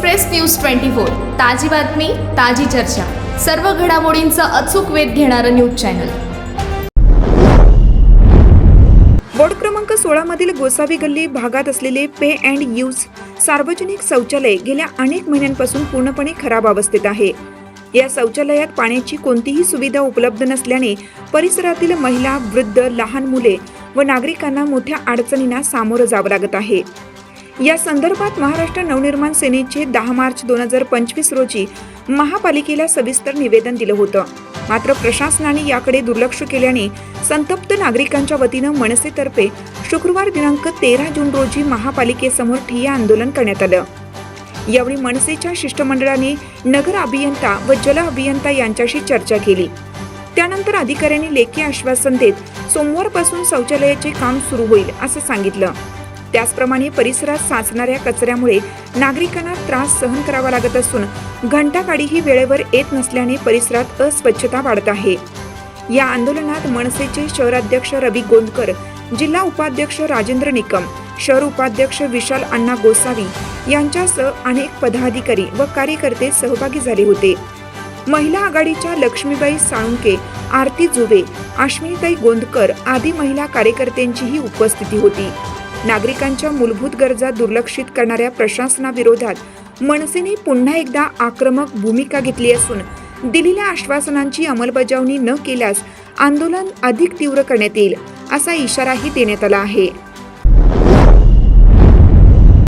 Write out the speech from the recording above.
Express news twenty four. ताजी बातमी ताजी चर्चा. सर्व घडामोडींचा अचूक वेध घेणारं न्यूज चॅनल. वॉर्ड क्रमांक सोळामधील गोसावी गल्ली भागात असलेले पे अँड यूज सार्वजनिक शौचालय गेल्या अनेक महिन्यांपासून पूर्णपणे खराब अवस्थेत आहे. या शौचालयात पाण्याची कोणतीही सुविधा उपलब्ध नसल्याने परिसरातील महिला वृद्ध लहान मुले व नागरिकांना मोठ्या अडचणींना सामोरं जावं लागत आहे. या संदर्भात महाराष्ट्र नवनिर्माण सेनेचे दहा मार्च दोन हजार पंचवीस रोजी महापालिकेला सविस्तर निवेदन दिलं होतं. मात्र प्रशासनाने याकडे दुर्लक्ष केल्याने संतप्त नागरिकांच्या वतीनं मनसेतर्फे शुक्रवार दिनांक तेरा जून रोजी महापालिकेसमोर ठिय्या आंदोलन करण्यात आलं. यावेळी मनसेच्या शिष्टमंडळाने नगर अभियंता व जल अभियंता यांच्याशी चर्चा केली. त्यानंतर अधिकाऱ्यांनी लेखी आश्वासन देत सोमवारपासून शौचालयाचे काम सुरू होईल असं सांगितलं. त्याचप्रमाणे परिसरात साचणाऱ्या कचऱ्यामुळे नागरिकांना त्रास सहन करावा लागत असून घंटागाडीही वेळेवर येत नसल्याने परिसरात अस्वच्छता वाढत आहे. या आंदोलनात मनसेचे शहराध्यक्ष रवी गोंदकर जिल्हा उपाध्यक्ष राजेंद्र निकम शहर उपाध्यक्ष विशाल अण्णा गोसावी यांच्यासह अनेक पदाधिकारी व कार्यकर्ते सहभागी झाले होते. महिला आघाडीच्या लक्ष्मीबाई साळुंके आरती जुबे अश्विनीताई गोंदकर आदी महिला कार्यकर्त्यांचीही उपस्थिती होती. नागरिकांच्या मूलभूत गरजा दुर्लक्षित करणाऱ्या प्रशासनाविरोधात मनसेने पुन्हा एकदा आक्रमक भूमिका घेतली असून दिलेल्या आश्वासनांची अंमलबजावणी न केल्यास आंदोलन अधिक तीव्र करण्यात येईल असा इशाराही देण्यात आला आहे.